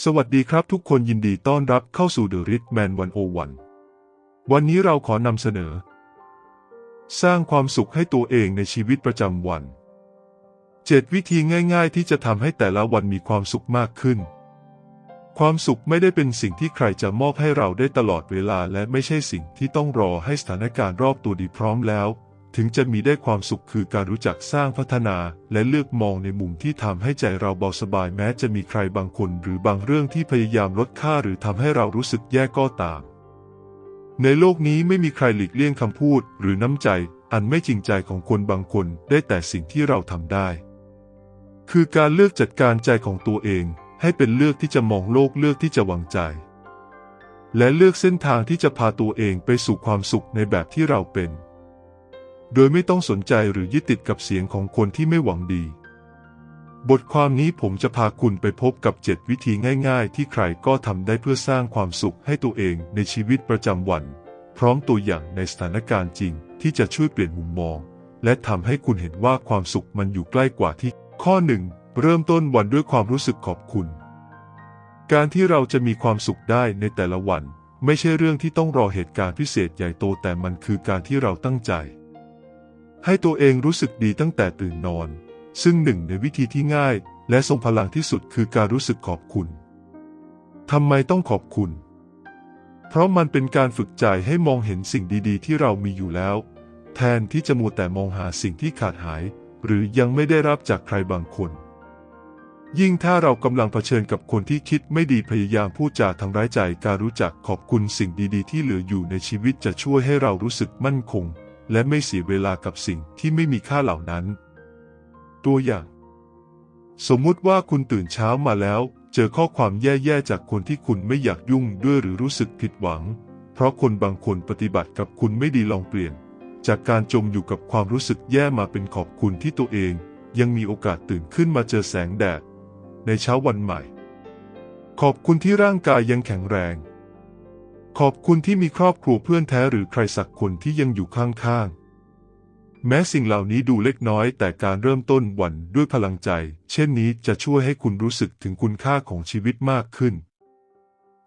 สวัสดีครับทุกคนยินดีต้อนรับเข้าสู่ The Rich Man 101 วันนี้เราขอนำเสนอ สร้างความสุขให้ตัวเองในชีวิตประจำวัน 7 วิธีง่าย ๆ ที่จะทำให้แต่ละวันมีความสุขมากขึ้น ความสุขไม่ได้เป็นสิ่งที่ใครจะมอบให้เราได้ตลอดเวลา และไม่ใช่สิ่งที่ต้องรอให้สถานการณ์รอบตัวดีพร้อมแล้ว ถึงจะมีได้ความสุขคือการรู้จักสร้างพัฒนาและเลือกมองในมุมที่ทำให้ใจเราเบาสบายแม้จะมีใครบางคนหรือบางเรื่องที่พยายามลดค่าหรือทำให้เรารู้สึกแย่ก็ตาม ในโลกนี้ไม่มีใครหลีกเลี่ยงคำพูดหรือน้ำใจอันไม่จริงใจของคนบางคนได้แต่สิ่งที่เราทำได้ คือการเลือกจัดการใจของตัวเอง ให้เป็นเลือกที่จะมองโลกเลือกที่จะวางใจ และเลือกเส้นทางที่จะพาตัวเองไปสู่ความสุขในแบบที่เราเป็น โดยไม่ต้องสนใจหรือยึดติดกับเสียงของคนที่ไม่หวังดี บทความนี้ผมจะพาคุณไปพบกับ 7 วิธีง่ายๆ ที่ใครก็ทำได้เพื่อสร้างความสุขให้ตัวเองในชีวิตประจำวัน พร้อมตัวอย่างในสถานการณ์จริง ที่จะช่วยเปลี่ยนมุมมอง และทำให้คุณเห็นว่าความสุขมันอยู่ใกล้กว่าที่ ข้อหนึ่งเริ่มต้นวันด้วยความรู้สึกขอบคุณ การที่เราจะมีความสุขได้ในแต่ละวัน ไม่ใช่เรื่องที่ต้องรอเหตุการณ์พิเศษใหญ่โตแต่มันคือการที่เราตั้งใจ ให้ตัวเองรู้สึกดีตั้งแต่ตื่นนอน ซึ่งหนึ่งในวิธีที่ง่าย และทรงพลังที่สุดคือการรู้สึกขอบคุณทำไมต้องขอบคุณ เพราะมันเป็นการฝึกใจให้มองเห็นสิ่งดีๆ ที่เรามีอยู่แล้ว แทนที่จะมัวแต่มองหาสิ่งที่ขาดหาย หรือยังไม่ได้รับจากใครบางคน ยิ่งถ้าเรากำลังเผชิญกับคนที่คิดไม่ดีพยายามพูดจาทำร้ายใจ การรู้จักขอบคุณสิ่งดีๆ ที่เหลืออยู่ในชีวิตจะช่วยให้เรารู้สึกมั่นคง และไม่เสียเวลากับสิ่งที่ไม่มีค่าเหล่านั้น ตัวอย่าง สมมุติว่าคุณตื่นเช้ามาแล้ว เจอข้อความแย่ๆจากคนที่คุณไม่อยากยุ่งด้วยหรือรู้สึกผิดหวัง เพราะคนบางคนปฏิบัติกับคุณไม่ดีลองเปลี่ยน จากการจมอยู่กับความรู้สึกแย่มาเป็นขอบคุณที่ตัวเอง ยังมีโอกาสตื่นขึ้นมาเจอแสงแดด ในเช้าวันใหม่ ขอบคุณที่ร่างกายยังแข็งแรง ขอบคุณที่มีครอบครัวเพื่อนแท้หรือใครสักคนที่ยังอยู่ข้างๆ แม้สิ่งเหล่านี้ดูเล็กน้อย แต่การเริ่มต้นวันด้วยพลังใจ เช่นนี้จะช่วยให้คุณรู้สึกถึงคุณค่าของชีวิตมากขึ้น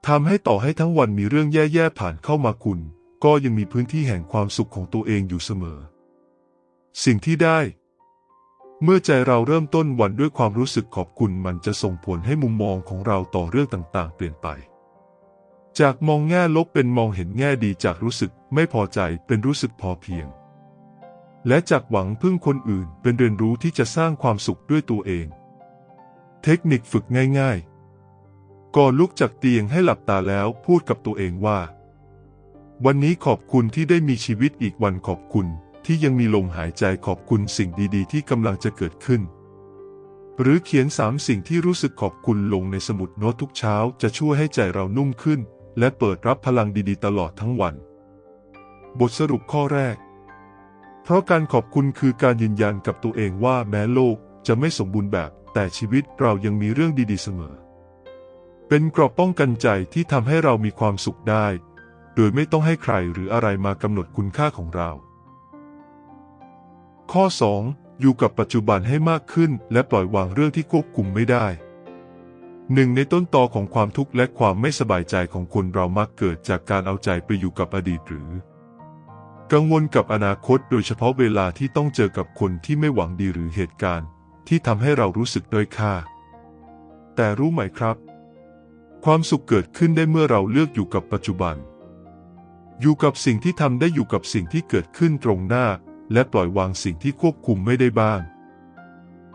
ทำให้ต่อให้ทั้งวันมีเรื่องแย่ๆผ่านเข้ามาคุณ ก็ยังมีพื้นที่แห่งความสุขของตัวเองอยู่เสมอ สิ่งที่ได้ เมื่อใจเราเริ่มต้นวันด้วยความรู้สึกขอบคุณมันจะส่งผลให้มุมมองของเราต่อเรื่องต่างๆ เปลี่ยนไป จากมองแง่ลบเป็นมองเห็นแง่ดีจากรู้สึกไม่พอใจเป็นรู้สึกพอเพียง และจากหวังพึ่งคนอื่นเป็นเรียนรู้ที่จะสร้างความสุขด้วยตัวเอง เทคนิคฝึกง่ายๆ ก่อนลุกจากเตียงให้หลับตาแล้วพูดกับตัวเองว่า วันนี้ขอบคุณที่ได้มีชีวิตอีกวันขอบคุณที่ยังมีลมหายใจขอบคุณสิ่งดีๆ ที่กำลังจะเกิดขึ้น หรือเขียนสามสิ่งที่รู้สึกขอบคุณลงในสมุดโน้ตทุกเช้าจะช่วยให้ใจเรานุ่มขึ้น และเปิดรับพลังดีๆ ตลอดทั้งวัน บทสรุปข้อแรก เพราะการขอบคุณคือการยืนยันกับตัวเองว่าแม้โลกจะไม่สมบูรณ์แบบ แต่ชีวิตเรายังมีเรื่องดีๆเสมอ เป็นกรอบป้องกันใจที่ทำให้เรามีความสุขได้ โดยไม่ต้องให้ใครหรืออะไรมากำหนดคุณค่าของเรา ข้อ 2. อยู่กับปัจจุบันให้มากขึ้น และปล่อยวางเรื่องที่ควบคุมไม่ได้ หนึ่งในต้นตอของความทุกข์และความไม่สบายใจของคนเรามักเกิดจากการเอาใจไปอยู่กับอดีตหรือ กังวลกับอนาคตโดยเฉพาะเวลาที่ต้องเจอกับคนที่ไม่หวังดีหรือเหตุการณ์ ที่ทำให้เรารู้สึกด้อยค่า แต่รู้ไหมครับ ความสุขเกิดขึ้นได้เมื่อเราเลือกอยู่กับปัจจุบัน อยู่กับสิ่งที่ทำได้อยู่กับสิ่งที่เกิดขึ้นตรงหน้า และปล่อยวางสิ่งที่ควบคุมไม่ได้บ้าง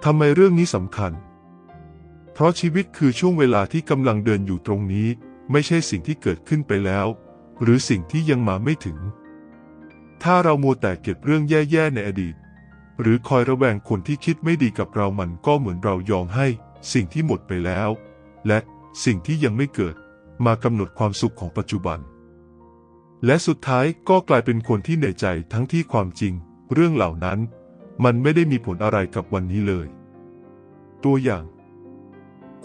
ทำไมเรื่องนี้สำคัญเราะชีวิตคือช่วงเวลาที่กำลังเดินอยู่ตรงนี้ ไม่ใช่สิ่งที่เกิดขึ้นไปแล้ว หรือสิ่งที่ยังมาไม่ถึง ถ้าเรามัวแต่เก็บเรื่องแย่ๆในอดีต หรือคอยระแวงคนที่คิดไม่ดีกับเรามันก็เหมือนเรายอมให้ สิ่งที่หมดไปแล้ว และสิ่งที่ยังไม่เกิด มากำหนดความสุขของปัจจุบัน และสุดท้ายก็กลายเป็นคนที่เหนื่อยใจทั้งที่ความจริง เรื่องเหล่านั้น มันไม่ได้มีผลอะไรกับวันนี้เลย ตัวอย่าง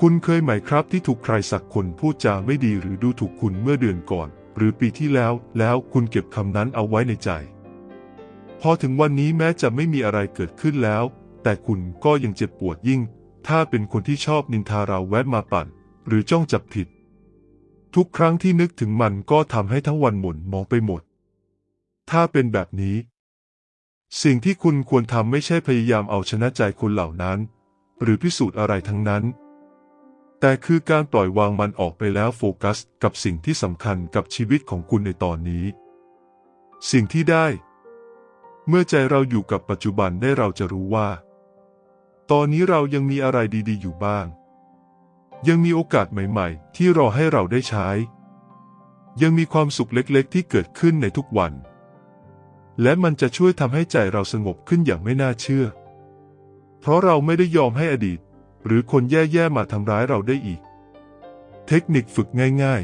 คุณเคยไหมครับที่ถูกใครสักคนพูดจาไม่ดีหรือดูถูกคุณเมื่อเดือนก่อน หรือปีที่แล้ว แล้วคุณเก็บคำนั้นเอาไว้ในใจ พอถึงวันนี้แม้จะไม่มีอะไรเกิดขึ้นแล้ว แต่คุณก็ยังเจ็บปวดยิ่ง ถ้าเป็นคนที่ชอบนินทาเราแวะมาปั่น หรือจ้องจับผิด ทุกครั้งที่นึกถึงมันก็ทำให้ทั้งวันหม่นมองไปหมด ถ้าเป็นแบบนี้ สิ่งที่คุณควรทำไม่ใช่พยายามเอาชนะใจคนเหล่านั้น หรือพิสูจน์อะไรทั้งนั้น แต่คือการปล่อยวางมันออกไปแล้วโฟกัสกับสิ่งที่สำคัญกับชีวิตของคุณในตอนนี้ สิ่งที่ได้ เมื่อใจเราอยู่กับปัจจุบันได้เราจะรู้ว่า ตอนนี้เรายังมีอะไรดีๆ อยู่บ้าง ยังมีโอกาสใหม่ๆ ที่รอให้เราได้ใช้ ยังมีความสุขเล็กๆ ที่เกิดขึ้นในทุกวัน และมันจะช่วยทำให้ใจเราสงบขึ้นอย่างไม่น่าเชื่อ เพราะเราไม่ได้ยอมให้อดีต หรือคนแย่ๆมาทำร้ายเราได้อีก เทคนิคฝึกง่าย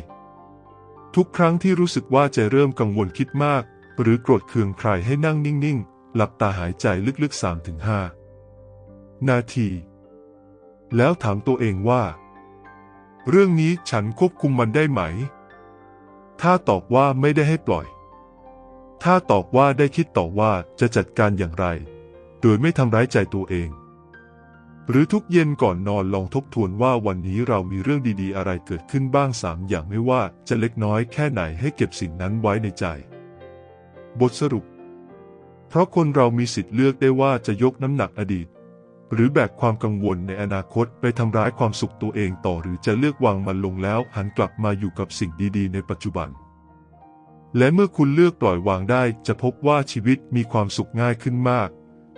ๆ ทุกครั้งที่รู้สึกว่าใจเริ่มกังวลคิดมาก หรือโกรธเคืองใครให้นั่งนิ่งๆ หลับตาหายใจลึกๆ 3-5 นาที แล้วถามตัวเองว่า เรื่องนี้ฉันควบคุมมันได้ไหม ถ้าตอบว่าไม่ได้ให้ปล่อย ถ้าตอบว่าได้คิดต่อว่าจะจัดการอย่างไร โดยไม่ทำร้ายใจตัวเอง หรือทุกเย็นก่อนนอนลองทบทวนว่าวันนี้เรามีเรื่องดีๆ อะไรเกิดขึ้นบ้างสามอย่างไม่ว่าจะเล็กน้อยแค่ไหนให้เก็บสิ่งนั้นไว้ในใจ บทสรุป เพราะคนเรามีสิทธิ์เลือกได้ว่าจะยกน้ำหนักอดีต หรือแบกความกังวลในอนาคตไปทำร้ายความสุขตัวเองต่อหรือจะเลือกวางมันลงแล้วหันกลับมาอยู่กับสิ่งดีๆ ในปัจจุบัน และเมื่อคุณเลือกปล่อยวางได้จะพบว่าชีวิตมีความสุขง่ายขึ้นมาก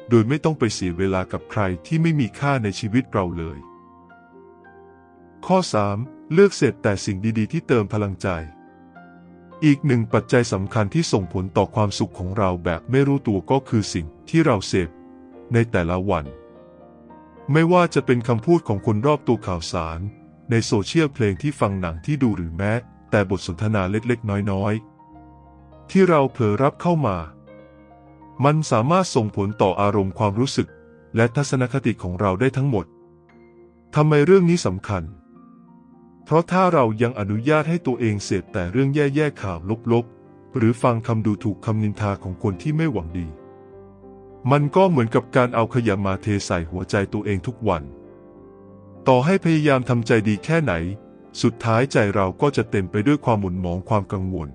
โดยไม่ต้องไปเสียเวลากับใครที่ไม่มีค่าในชีวิตเราเลย ข้อ 3. เลือกเสพแต่สิ่งดีๆ ที่เติมพลังใจ อีกหนึ่งปัจจัยสำคัญที่ส่งผลต่อความสุขของเราแบบไม่รู้ตัวก็คือสิ่งที่เราเสพในแต่ละวัน ไม่ว่าจะเป็นคำพูดของคนรอบตัวข่าวสาร ในโซเชียลเพลงที่ฟังหนังที่ดูหรือแม้ แต่บทสนทนาเล็กๆ น้อยๆ ที่เราเผลอรับเข้ามา มันสามารถส่งผลต่ออารมณ์ความรู้สึก และทัศนคติของเราได้ทั้งหมด ทำไมเรื่องนี้สำคัญ เพราะถ้าเรายังอนุญาตให้ตัวเองเสพแต่เรื่องแย่ๆข่าวลบๆ หรือฟังคำดูถูกคำนินทาของคนที่ไม่หวังดี มันก็เหมือนกับการเอาขยะมาเทใส่หัวใจตัวเองทุกวัน ต่อให้พยายามทำใจดีแค่ไหน สุดท้ายใจเราก็จะเต็มไปด้วยความหมุนหมองความกังวล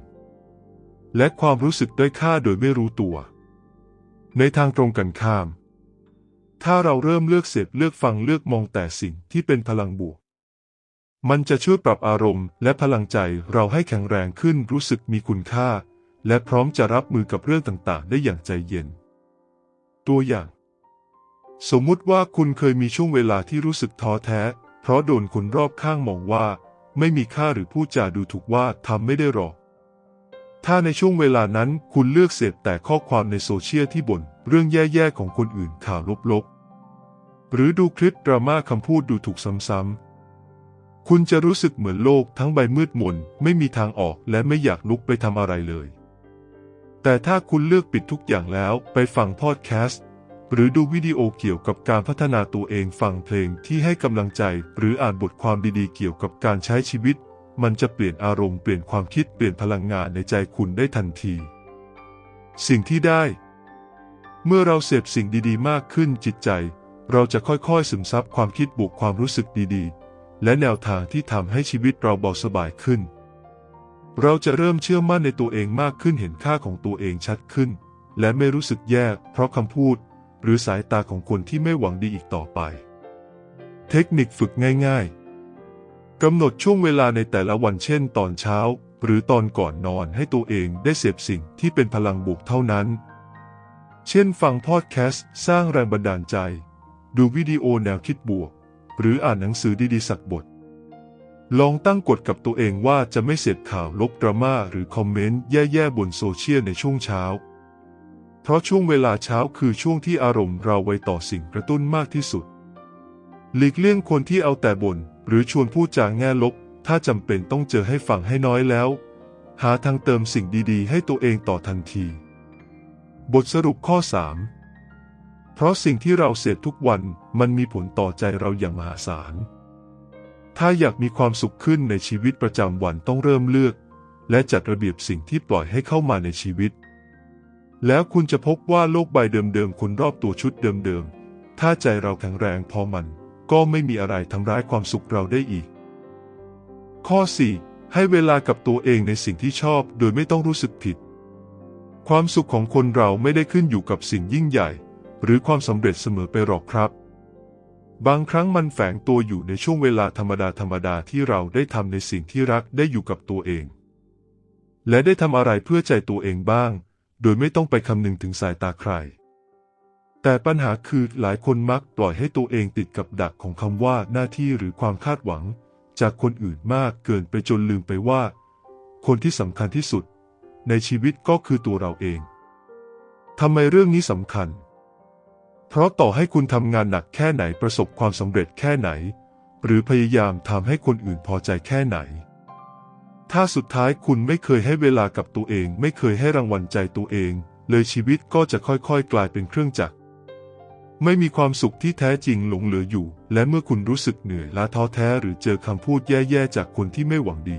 และความรู้สึกด้อยค่าโดยไม่รู้ตัว ในทางตรงกันข้าม ถ้าเราเริ่มเลือกเสพเลือกฟังเลือกมองแต่สิ่งที่เป็นพลังบวก มันจะช่วยปรับอารมณ์ และพลังใจเราให้แข็งแรงขึ้นรู้สึกมีคุณค่า และพร้อมจะรับมือกับเรื่องต่างๆ ได้อย่างใจเย็น ตัวอย่าง สมมุติว่าคุณเคยมีช่วงเวลาที่รู้สึกท้อแท้ เพราะโดนคนรอบข้างมองว่า ไม่มีค่าหรือพูดจาดูถูกว่าทำไม่ได้หรอก ถ้าในช่วงเวลานั้นคุณเลือกเสพแต่ข้อความในโซเชียลที่บ่นเรื่องแย่ๆของคนอื่นข่าวลบๆ หรือดูคลิปดราม่าคำพูดดูถูกซ้ำๆ คุณจะรู้สึกเหมือนโลกทั้งใบมืดมนไม่มีทางออกและไม่อยากลุกไปทำอะไรเลย แต่ถ้าคุณเลือกปิดทุกอย่างแล้วไปฟังพอดแคสต์หรือดูวิดีโอเกี่ยวกับการพัฒนาตัวเองฟังเพลงที่ให้กำลังใจ หรืออ่านบทความดีๆ เกี่ยวกับการใช้ชีวิต มันจะเปลี่ยนอารมณ์เปลี่ยนความคิดเปลี่ยนพลังงานในใจคุณได้ทันที สิ่งที่ได้ เมื่อเราเสพสิ่งดีๆ มากขึ้นจิตใจ เราจะค่อยๆ ซึมซับความคิดบวกความรู้สึกดีๆ และแนวทางที่ทำให้ชีวิตเราเบาสบายขึ้น เราจะเริ่มเชื่อมั่นในตัวเองมากขึ้นเห็นค่าของตัวเองชัดขึ้น และไม่รู้สึกแย่เพราะคำพูด หรือสายตาของคนที่ไม่หวังดีอีกต่อไป เทคนิคฝึกง่าย ๆ กำหนดช่วงเวลาในแต่ละวันเช่น ตอนเช้า หรือตอนก่อนนอนให้ตัวเองได้เสพสิ่งที่เป็นพลังบวกเท่านั้น เช่น ฟังพอดแคสต์สร้างแรงบันดาลใจ ดูวิดีโอแนวคิดบวก หรืออ่านหนังสือดีๆสักบท ลองตั้งกฎกับตัวเองว่าจะไม่เสพข่าวลบดราม่าหรือคอมเมนต์แย่ๆบนโซเชียลในช่วงเช้า เพราะช่วงเวลาเช้าคือช่วงที่อารมณ์เราไวต่อสิ่งกระตุ้นมากที่สุด หลีกเลี่ยงคนที่เอาแต่บ่น หรือชวนพูดจาแง่ลบ ถ้าจำเป็นต้องเจอให้ฟังให้น้อยแล้ว หาทางเติมสิ่งดีๆ ให้ตัวเองต่อทันที บทสรุปข้อ 3 เพราะสิ่งที่เราเสพทุกวันมันมีผลต่อใจเราอย่างมหาศาล ถ้าอยากมีความสุขขึ้นในชีวิตประจำวันต้องเริ่มเลือก และจัดระเบียบสิ่งที่ปล่อยให้เข้ามาในชีวิต แล้วคุณจะพบว่าโลกใบเดิมๆคนรอบตัวชุดเดิมๆถ้าใจเราแข็งแรงพอมัน ก็ไม่มีอะไรทำร้ายความสุขเราได้อีก ข้อ 4 ให้เวลากับตัวเองในสิ่งที่ชอบโดยไม่ต้องรู้สึกผิด ความสุขของคนเราไม่ได้ขึ้นอยู่กับสิ่งยิ่งใหญ่ หรือความสำเร็จเสมอไปหรอกครับ บางครั้งมันแฝงตัวอยู่ในช่วงเวลาธรรมดาธรรมดาที่เราได้ทำในสิ่งที่รักได้อยู่กับตัวเอง และได้ทำอะไรเพื่อใจตัวเองบ้าง โดยไม่ต้องไปคำนึงถึงสายตาใคร แต่ปัญหาคือหลายคนมักปล่อยให้ตัวเองติดกับดักของคำว่าหน้าที่หรือความคาดหวัง จากคนอื่นมากเกินไปจนลืมไปว่า คนที่สำคัญที่สุด ในชีวิตก็คือตัวเราเองทำไมเรื่องนี้สำคัญ เพราะต่อให้คุณทำงานหนักแค่ไหนประสบความสำเร็จแค่ไหน หรือพยายามทำให้คนอื่นพอใจแค่ไหน ถ้าสุดท้ายคุณไม่เคยให้เวลากับตัวเอง ไม่เคยให้รางวัลใจตัวเอง เลยชีวิตก็จะค่อยๆ กลายเป็นเครื่องจักร ไม่มีความสุขที่แท้จริงหลงเหลืออยู่ และเมื่อคุณรู้สึกเหนื่อยล้าท้อแท้หรือเจอคำพูดแย่ๆจากคนที่ไม่หวังดี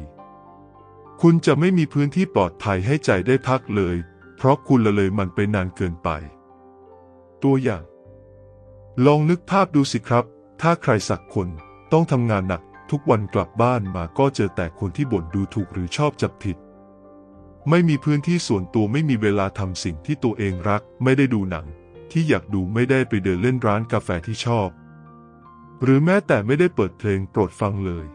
คุณจะไม่มีพื้นที่ปลอดภัยให้ใจได้พักเลย เพราะคุณละเลยมันไปนานเกินไป ตัวอย่าง ลองนึกภาพดูสิครับ ถ้าใครสักคนต้องทำงานหนักทุกวันกลับบ้านมาก็เจอแต่คนที่บ่นดูถูกหรือชอบจับผิด ไม่มีพื้นที่ส่วนตัวไม่มีเวลาทำสิ่งที่ตัวเองรัก ไม่ได้ดูหนัง ที่อยากดูไม่ได้ไปเดินเล่นร้านกาแฟที่ชอบ หรือแม้แต่ไม่ได้เปิดเพลงโปรดฟังเลย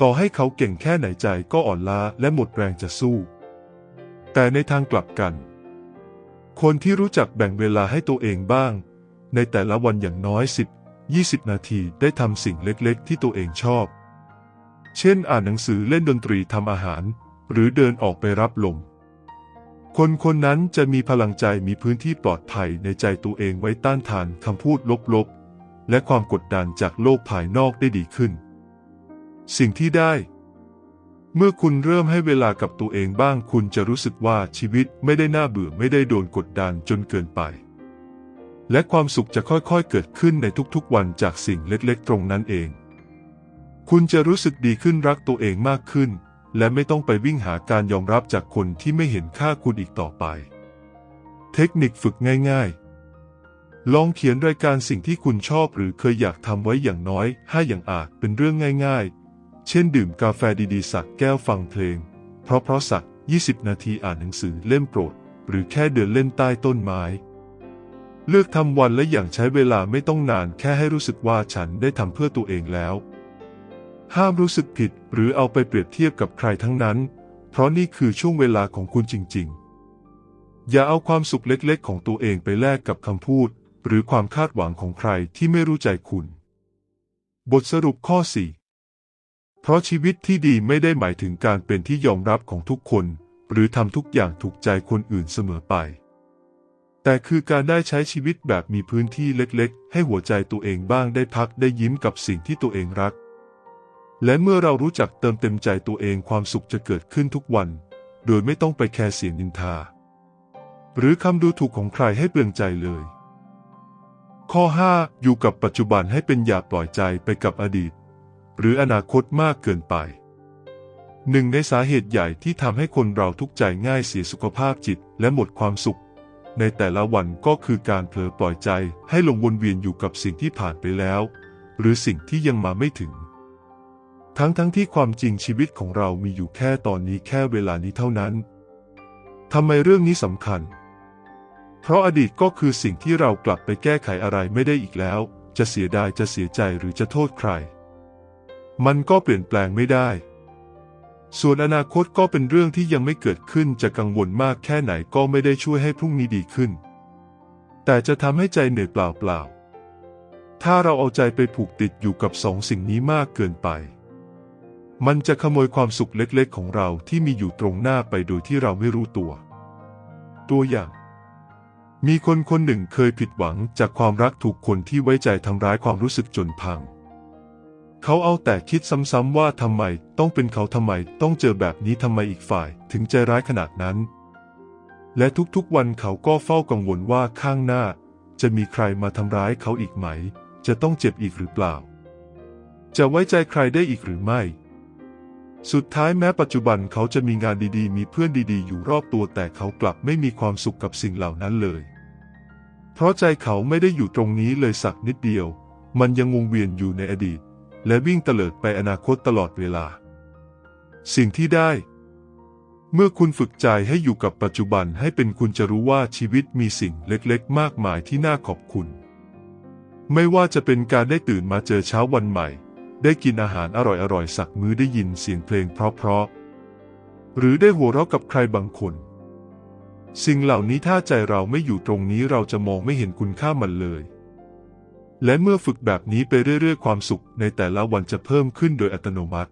ต่อให้เขาเก่งแค่ไหนใจก็อ่อนล้าและหมดแรงจะสู้ แต่ในทางกลับกัน คนที่รู้จักแบ่งเวลาให้ตัวเองบ้าง ในแต่ละวันอย่างน้อย 10 20 นาทีได้ทำสิ่งเล็กๆ ที่ตัวเองชอบ เช่น อ่านหนังสือเล่นดนตรีทำอาหาร หรือเดินออกไปรับลม คนคนนั้นจะมีพลังใจมีพื้นที่ปลอดภัยในใจตัวเองไว้ต้านทานคำพูดลบๆ และความกดดันจากโลกภายนอกได้ดีขึ้น สิ่งที่ได้ เมื่อคุณเริ่มให้เวลากับตัวเองบ้างคุณจะรู้สึกว่าชีวิตไม่ได้น่าเบื่อไม่ได้โดนกดดันจนเกินไป และความสุขจะค่อยๆเกิดขึ้นในทุกๆวันจากสิ่งเล็กๆ ตรงนั้นเอง คุณจะรู้สึกดีขึ้นรักตัวเองมากขึ้น และไม่ต้องไปวิ่งหาการยอมรับจากคนที่ไม่เห็นค่าคุณอีกต่อไป เทคนิคฝึกง่ายๆ ลองเขียนรายการสิ่งที่คุณชอบหรือเคยอยากทำไว้อย่างน้อยห้าอย่างอาจเป็นเรื่องง่ายๆ เช่นดื่มกาแฟดีๆ สักแก้วฟังเพลง เพราะเพราะสัก 20 นาทีอ่านหนังสือเล่มโปรด หรือแค่เดินเล่นใต้ต้นไม้ เลือกทำวันและอย่างใช้เวลาไม่ต้องนานแค่ให้รู้สึกว่าฉันได้ทำเพื่อตัวเองแล้ว ห้ามรู้สึกผิดหรือเอาไปเปรียบเทียบกับใครทั้งนั้น เพราะนี่คือช่วงเวลาของคุณจริง ๆ อย่าเอาความสุขเล็กๆ ของตัวเองไปแลกกับคำพูด หรือความคาดหวังของใครที่ไม่รู้ใจคุณ บทสรุปข้อ 4 เพราะชีวิตที่ดีไม่ได้หมายถึงการเป็นที่ยอมรับของทุกคน หรือทำทุกอย่างถูกใจคนอื่นเสมอไป แต่คือการได้ใช้ชีวิตแบบมีพื้นที่เล็กๆ ให้หัวใจตัวเองบ้างได้พักได้ยิ้มกับสิ่งที่ตัวเองรัก และเมื่อเรารู้จักเติมเต็มใจตัวเองความสุขจะเกิดขึ้นทุกวัน โดยไม่ต้องไปแคร์เสียงนินทา หรือคำดูถูกของใครให้เปลืองใจเลย ข้อ 5 อยู่กับปัจจุบันให้เป็นอย่าปล่อยใจไปกับอดีต หรืออนาคตมากเกินไปหนึ่งในสาเหตุใหญ่ที่ทำให้คนเราทุกข์ใจง่ายเสียสุขภาพจิตและหมดความสุข ในแต่ละวันก็คือการเผลอปล่อยใจให้ลงวนเวียนอยู่กับสิ่งที่ผ่านไปแล้ว หรือสิ่งที่ยังมาไม่ถึง ทั้งทั้งที่ความจริงชีวิตของเรามีอยู่แค่ตอนนี้แค่เวลานี้เท่านั้น ทำไมเรื่องนี้สำคัญ เพราะอดีตก็คือสิ่งที่เรากลับไปแก้ไขอะไรไม่ได้อีกแล้ว จะเสียดายจะเสียใจหรือจะโทษใคร มันก็เปลี่ยนแปลงไม่ได้ ส่วนอนาคตก็เป็นเรื่องที่ยังไม่เกิดขึ้นจะกังวลมากแค่ไหนก็ไม่ได้ช่วยให้พรุ่งนี้ดีขึ้น แต่จะทำให้ใจเหนื่อยเปล่าๆถ้าเราเอาใจไปผูกติดอยู่กับสองสิ่งนี้มากเกินไป มันจะขโมยความสุขเล็กๆ ของเราที่มีอยู่ตรงหน้าไปโดยที่เราไม่รู้ตัว ตัวอย่าง มีคนคนหนึ่งเคยผิดหวังจากความรักถูกคนที่ไว้ใจทำร้ายความรู้สึกจนพัง เขาเอาแต่คิดซ้ำๆว่าทำไมต้องเป็นเขาทำไมต้องเจอแบบนี้ทำไมอีกฝ่ายถึงใจร้ายขนาดนั้น และทุกๆวันเขาก็เฝ้ากังวลว่าข้างหน้า จะมีใครมาทำร้ายเขาอีกไหม จะต้องเจ็บอีกหรือเปล่า จะไว้ใจใครได้อีกหรือไม่ สุดท้ายแม้ปัจจุบันเขาจะมีงานดีๆ มีเพื่อนดีๆ อยู่รอบตัวแต่เขากลับไม่มีความสุขกับสิ่งเหล่านั้นเลย เพราะใจเขาไม่ได้อยู่ตรงนี้เลยสักนิดเดียว มันยังวงเวียนอยู่ในอดีต และวิ่งเตลิดไปอนาคตตลอดเวลา สิ่งที่ได้ เมื่อคุณฝึกใจให้อยู่กับปัจจุบันให้เป็นคุณจะรู้ว่าชีวิตมีสิ่งเล็กๆ มากมายที่น่าขอบคุณ ไม่ว่าจะเป็นการได้ตื่นมาเจอเช้าวันใหม่ ได้กินอาหารอร่อยๆสักมื้อได้ยินเสียงเพลงเพราะๆหรือได้หัวเราะกับใครบางคน สิ่งเหล่านี้ถ้าใจเราไม่อยู่ตรงนี้เราจะมองไม่เห็นคุณค่ามันเลย และเมื่อฝึกแบบนี้ไปเรื่อยๆ ความสุขในแต่ละวันจะเพิ่มขึ้นโดยอัตโนมัติ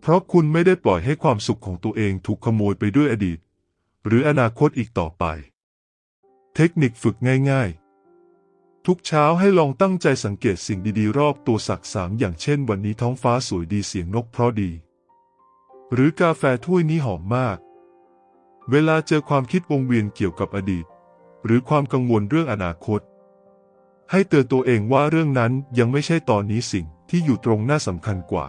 เพราะคุณไม่ได้ปล่อยให้ความสุขของตัวเองถูกขโมยไปด้วยอดีต หรืออนาคตอีกต่อไป เทคนิคฝึกง่าย ๆ ทุกเช้าให้ลองตั้งใจสังเกตสิ่งดีๆ รอบตัวสักสามอย่างเช่น วันนี้ท้องฟ้าสวยดีเสียงนกเพราะดี หรือกาแฟถ้วยนี้หอมมาก เวลาเจอความคิดวงเวียนเกี่ยวกับอดีต หรือความกังวลเรื่องอนาคต ให้เตือนตัวเองว่าเรื่องนั้นยังไม่ใช่ตอนนี้สิ่งที่อยู่ตรงหน้าสำคัญกว่า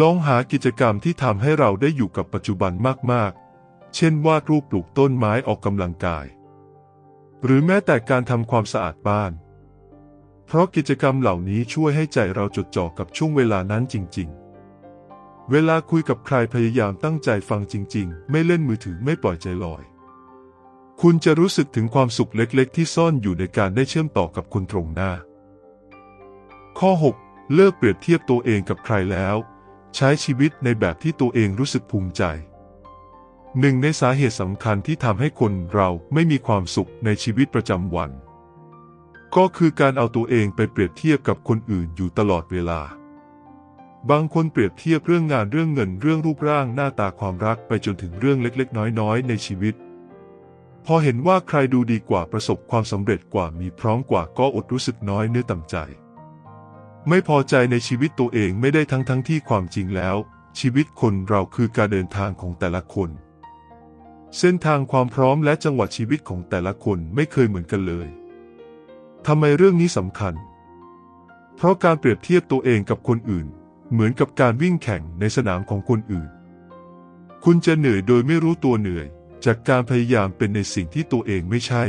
ลองหากิจกรรมที่ทำให้เราได้อยู่กับปัจจุบันมากๆ เช่นวาดรูปปลูกต้นไม้ออกกำลังกาย หรือแม้แต่การทำความสะอาดบ้าน เพราะกิจกรรมเหล่านี้ช่วยให้ใจเราจดจ่อกับช่วงเวลานั้นจริง ๆ เวลาคุยกับใครพยายามตั้งใจฟังจริง ๆ ไม่เล่นมือถือไม่ปล่อยใจลอย คุณจะรู้สึกถึงความสุขเล็กๆ ที่ซ่อนอยู่ในการได้เชื่อมต่อกับคนตรงหน้า ข้อ 6 เลิกเปรียบเทียบตัวเองกับใครแล้ว ใช้ชีวิตในแบบที่ตัวเองรู้สึกภูมิใจ หนึ่งในสาเหตุสำคัญที่ทำให้คนเราไม่มีความสุขในชีวิตประจำวัน ก็คือการเอาตัวเองไปเปรียบเทียบกับคนอื่นอยู่ตลอดเวลา บางคนเปรียบเทียบเรื่องงานเรื่องเงินเรื่องรูปร่างหน้าตาความรักไปจนถึงเรื่องเล็กๆ น้อยๆ ในชีวิต พอเห็นว่าใครดูดีกว่าประสบความสำเร็จกว่ามีพร้อมกว่าก็อดรู้สึกน้อยเนื้อต่ำใจ ไม่พอใจในชีวิตตัวเองไม่ได้ทั้งทั้งที่ความจริงแล้ว ชีวิตคนเราคือการเดินทางของแต่ละคน เส้นทางความพร้อมและจังหวะชีวิตของแต่ละคนไม่เคยเหมือนกันเลยทำไมเรื่องนี้สำคัญ เพราะการเปรียบเทียบตัวเองกับคนอื่น เหมือนกับการวิ่งแข่งในสนามของคนอื่น คุณจะเหนื่อยโดยไม่รู้ตัวเหนื่อย จากการพยายามเป็นในสิ่งที่ตัวเองไม่ใช่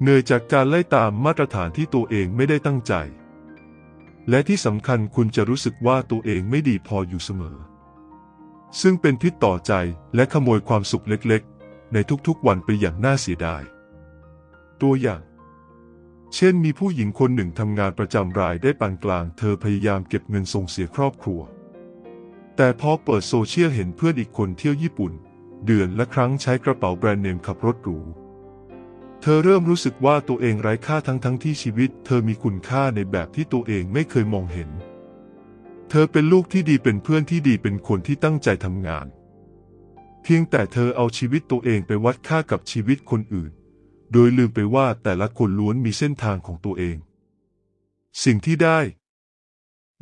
เหนื่อยจากการไล่ตามมาตรฐานที่ตัวเองไม่ได้ตั้งใจ และที่สำคัญคุณจะรู้สึกว่าตัวเองไม่ดีพออยู่เสมอ ซึ่งเป็นพิษต่อใจและขโมยความสุขเล็กๆ ในทุกๆวันไปอย่างน่าเสียดาย ตัวอย่าง เช่นมีผู้หญิงคนหนึ่งทำงานประจำรายได้ปานกลาง เธอพยายามเก็บเงินส่งเสียครอบครัว แต่พอเปิดโซเชียลเห็นเพื่อนอีกคนเที่ยวญี่ปุ่น เดือนละครั้งใช้กระเป๋าแบรนด์เนมขับรถหรูเธอเริ่มรู้สึกว่าตัวเองไร้ค่าทั้งทั้งที่ชีวิต เธอมีคุณค่าในแบบที่ตัวเองไม่เคยมองเห็น ธอเป็นลูกที่ดีเป็นเพื่อนที่ดีเป็นคนที่ตั้งใจทำงาน เพียงแต่เธอเอาชีวิตตัวเองไปวัดค่ากับชีวิตคนอื่น โดยลืมไปว่าแต่ละคนล้วนมีเส้นทางของตัวเอง สิ่งที่ได้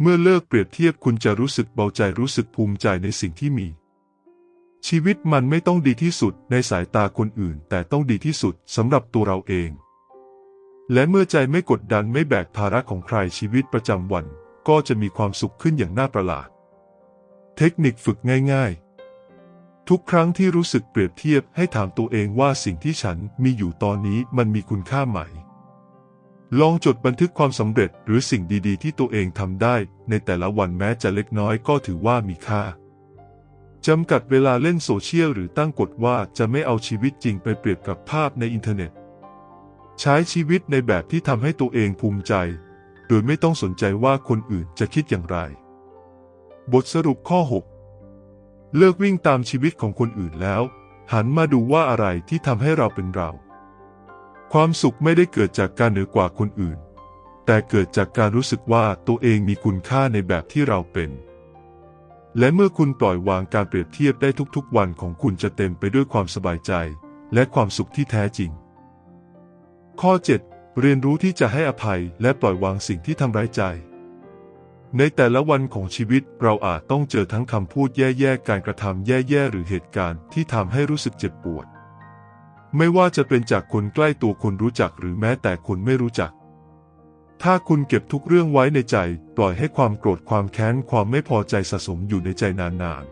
เมื่อเลิกเปรียบเทียบคุณจะรู้สึกเบาใจรู้สึกภูมิใจในสิ่งที่มี ชีวิตมันไม่ต้องดีที่สุดในสายตาคนอื่น แต่ต้องดีที่สุดสำหรับตัวเราเอง และเมื่อใจไม่กดดันไม่แบกภาระของใครชีวิตประจำวัน ก็จะมีความสุขขึ้นอย่างน่าประหลาด เทคนิคฝึกง่าย ๆ ทุกครั้งที่รู้สึกเปรียบเทียบให้ถามตัวเองว่าสิ่งที่ฉันมีอยู่ตอนนี้มันมีคุณค่าไหม ลองจดบันทึกความสำเร็จหรือสิ่งดีๆ ที่ตัวเองทำได้ ในแต่ละวันแม้จะเล็กน้อยก็ถือว่ามีค่าจำกัดเวลาเล่นโซเชียลหรือตั้งกฎว่าจะไม่เอาชีวิตจริงไปเปรียบกับภาพในอินเทอร์เน็ต ใช้ชีวิตในแบบที่ทำให้ตัวเองภูมิใจ ดยไม่ต้องสนใจว่าคนอื่นจะคิดอย่างไร บทสรุปข้อ 6 เลิกวิ่งตามชีวิตของคนอื่นแล้ว หันมาดูว่าอะไรที่ทำให้เราเป็นเรา ความสุขไม่ได้เกิดจากการเหนือกว่าคนอื่น แต่เกิดจากการรู้สึกว่าตัวเองมีคุณค่าในแบบที่เราเป็น และเมื่อคุณปล่อยวางการเปรียบเทียบได้ทุกๆ วันของคุณจะเต็มไปด้วยความสบายใจ และความสุขที่แท้จริง ข้อ 7 เรียนรู้ที่จะให้อภัยและปล่อยวางสิ่งที่ทำร้ายใจ ในแต่ละวันของชีวิตเราอาจต้องเจอทั้งคำพูดแย่ๆ การกระทำแย่ๆ หรือเหตุการณ์ที่ทำให้รู้สึกเจ็บปวด ไม่ว่าจะเป็นจากคนใกล้ตัวคนรู้จักหรือแม้แต่คนไม่รู้จัก ถ้าคุณเก็บทุกเรื่องไว้ในใจ ปล่อยให้ความโกรธความแค้นความไม่พอใจสะสมอยู่ในใจนาน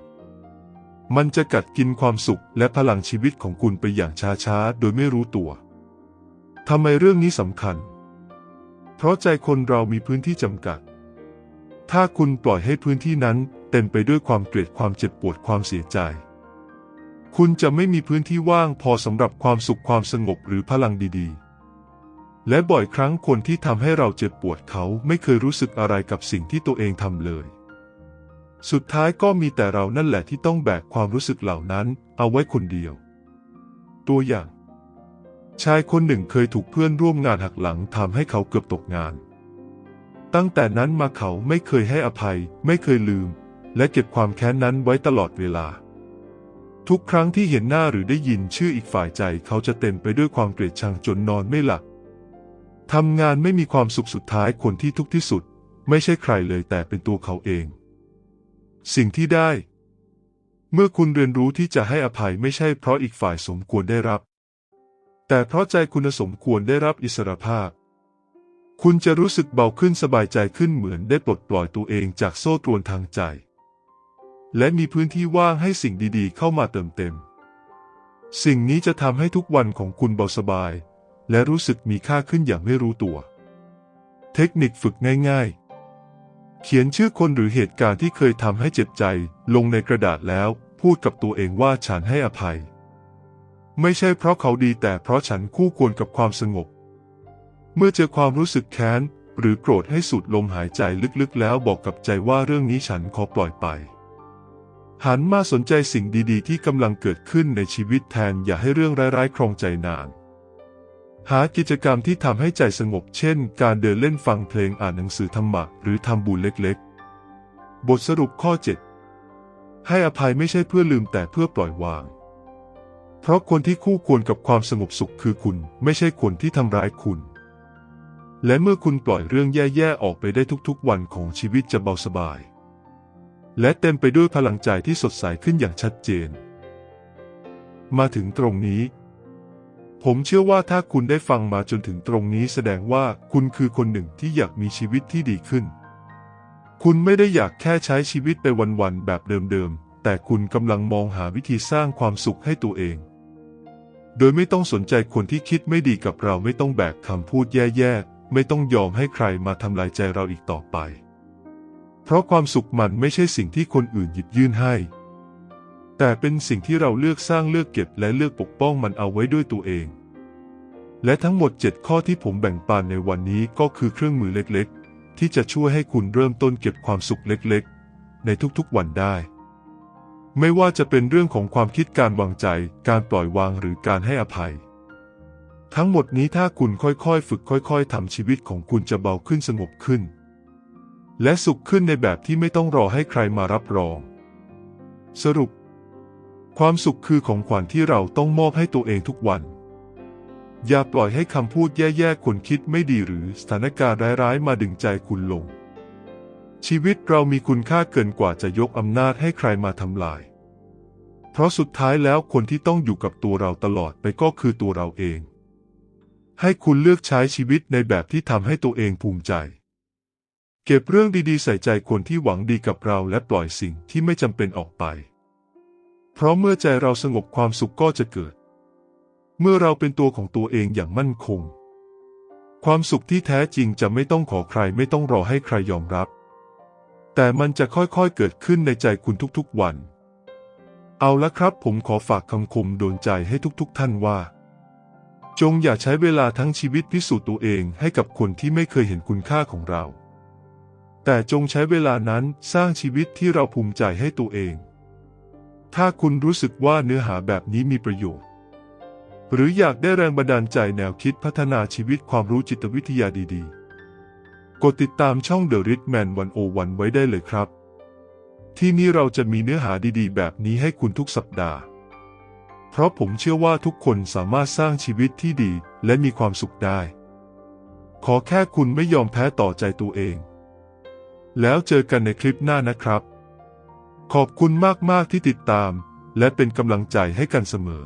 ๆมันจะกัดกินความสุขและพลังชีวิตของคุณไปอย่างช้าๆ โดยไม่รู้ตัว ทำไมเรื่องนี้สำคัญ เพราะใจคนเรามีพื้นที่จำกัด ถ้าคุณปล่อยให้พื้นที่นั้นเต็มไปด้วยความเกลียดความเจ็บปวดความเสียใจ คุณจะไม่มีพื้นที่ว่างพอสำหรับความสุขความสงบหรือพลังดีๆ และบ่อยครั้งคนที่ทำให้เราเจ็บปวดเขาไม่เคยรู้สึกอะไรกับสิ่งที่ตัวเองทำเลย สุดท้ายก็มีแต่เรานั่นแหละที่ต้องแบกความรู้สึกเหล่านั้นเอาไว้คนเดียว ตัวอย่าง ชายคนหนึ่งเคยถูกเพื่อนร่วมงานหักหลังทำให้เขาเกือบตกงาน ตั้งแต่นั้นมาเขาไม่เคยให้อภัย ไม่เคยลืม และเก็บความแค้นนั้นไว้ตลอดเวลา ทุกครั้งที่เห็นหน้าหรือได้ยินชื่ออีกฝ่ายใจเขาจะเต็มไปด้วยความเกลียดชังจนนอนไม่หลับทำงานไม่มีความสุขสุดท้ายคนที่ทุกข์ที่สุด ไม่ใช่ใครเลยแต่เป็นตัวเขาเอง สิ่งที่ได้ เมื่อคุณเรียนรู้ที่จะให้อภัยไม่ใช่เพราะอีกฝ่ายสมควรได้รับ แต่เพราะใจคุณสมควรได้รับอิสรภาพ คุณจะรู้สึกเบาขึ้นสบายใจขึ้นเหมือนได้ปลดปล่อยตัวเองจากโซ่ตรวนทางใจ และมีพื้นที่ว่างให้สิ่งดีๆ เข้ามาเติมเต็ม สิ่งนี้จะทำให้ทุกวันของคุณเบาสบาย และรู้สึกมีค่าขึ้นอย่างไม่รู้ตัว เทคนิคฝึกง่าย ๆ เขียนชื่อคนหรือเหตุการณ์ที่เคยทำให้เจ็บใจ ลงในกระดาษแล้วพูดกับตัวเองว่าฉันให้อภัย ไม่ใช่เพราะเขาดีแต่เพราะฉันคู่ควรกับความสงบ เมื่อเจอความรู้สึกแค้น หรือโกรธให้สูดลมหายใจลึกๆ แล้วบอกกับใจว่าเรื่องนี้ฉันขอปล่อยไป หันมาสนใจสิ่งดีๆ ที่กำลังเกิดขึ้นในชีวิตแทนอย่าให้เรื่องร้ายๆครองใจนาน หากิจกรรมที่ทำให้ใจสงบ เช่น การเดินเล่นฟังเพลงอ่านหนังสือธรรมะหรือทำบุญเล็กๆ บทสรุปข้อ 7 ให้อภัยไม่ใช่เพื่อลืมแต่เพื่อปล่อยวาง เพราะคนที่คู่ควรกับความสงบสุขคือคุณไม่ใช่คนที่ทำร้ายคุณ และเมื่อคุณปล่อยเรื่องแย่ๆออกไปได้ทุกๆ วันของชีวิตจะเบาสบาย และเต็มไปด้วยพลังใจที่สดใสขึ้นอย่างชัดเจน มาถึงตรงนี้ ผมเชื่อว่าถ้าคุณได้ฟังมาจนถึงตรงนี้แสดงว่าคุณคือคนหนึ่งที่อยากมีชีวิตที่ดีขึ้น คุณไม่ได้อยากแค่ใช้ชีวิตไปวันๆแบบเดิมๆแต่คุณกำลังมองหาวิธีสร้างความสุขให้ตัวเอง โดยไม่ต้องสนใจคนที่คิดไม่ดีกับเราไม่ต้องแบกคำพูดแย่ๆ ไม่ต้องยอมให้ใครมาทำลายใจเราอีกต่อไป เพราะความสุขมันไม่ใช่สิ่งที่คนอื่นหยิบยื่นให้ แต่เป็นสิ่งที่เราเลือกสร้างเลือกเก็บและเลือกปกป้องมันเอาไว้ด้วยตัวเอง และทั้งหมด 7 ข้อที่ผมแบ่งปันในวันนี้ก็คือเครื่องมือเล็กๆ ที่จะช่วยให้คุณเริ่มต้นเก็บความสุขเล็กๆ ในทุกๆวันได้ ไม่ว่าจะเป็นเรื่องของความคิดการวางใจ การปล่อยวางหรือการให้อภัย ทั้งหมดนี้ถ้าคุณค่อยๆ ฝึกค่อยๆทำชีวิตของคุณจะเบาขึ้นสงบขึ้น และสุขขึ้นในแบบที่ไม่ต้องรอให้ใครมารับรอง สรุป ความสุขคือของขวัญที่เราต้องมอบให้ตัวเองทุกวัน อย่าปล่อยให้คำพูดแย่ๆคนคิดไม่ดีหรือสถานการณ์ร้ายๆ มาดึงใจคุณลง ชีวิตเรามีคุณค่าเกินกว่าจะยกอำนาจให้ใครมาทำลาย เพราะสุดท้ายแล้วคนที่ต้องอยู่กับตัวเราตลอดไปก็คือตัวเราเอง ให้คุณเลือกใช้ชีวิตในแบบที่ทำให้ตัวเองภูมิใจ เก็บเรื่องดีๆ ใส่ใจคนที่หวังดีกับเราและปล่อยสิ่งที่ไม่จำเป็นออกไป เพราะเมื่อใจเราสงบความสุขก็จะเกิด เมื่อเราเป็นตัวของตัวเองอย่างมั่นคง ความสุขที่แท้จริงจะไม่ต้องขอใครไม่ต้องรอให้ใครยอมรับ แต่มันจะค่อยๆเกิดขึ้นในใจคุณทุกๆวัน เอาละครับผมขอฝากคำคมโดนใจให้ทุกๆท่านว่า จงอย่าใช้เวลาทั้งชีวิตพิสูจน์ตัวเองให้กับคนที่ไม่เคยเห็นคุณค่าของเรา แต่จงใช้เวลานั้นสร้างชีวิตที่เราภูมิใจให้ตัวเอง ถ้าคุณรู้สึกว่าเนื้อหาแบบนี้มีประโยชน์ หรืออยากได้แรงบันดาลใจแนวคิดพัฒนาชีวิตความรู้จิตวิทยาดี ๆ กดติดตามช่อง The Rich Man 101 ไว้ได้เลยครับ ที่นี่เราจะมีเนื้อหาดีๆ แบบนี้ให้คุณทุกสัปดาห์ เพราะผมเชื่อว่าทุกคนสามารถสร้างชีวิตที่ดีและมีความสุขได้ ขอแค่คุณไม่ยอมแพ้ต่อใจตัวเอง แล้วเจอกันในคลิปหน้านะครับ ขอบคุณมากๆที่ติดตาม และเป็นกำลังใจให้กันเสมอ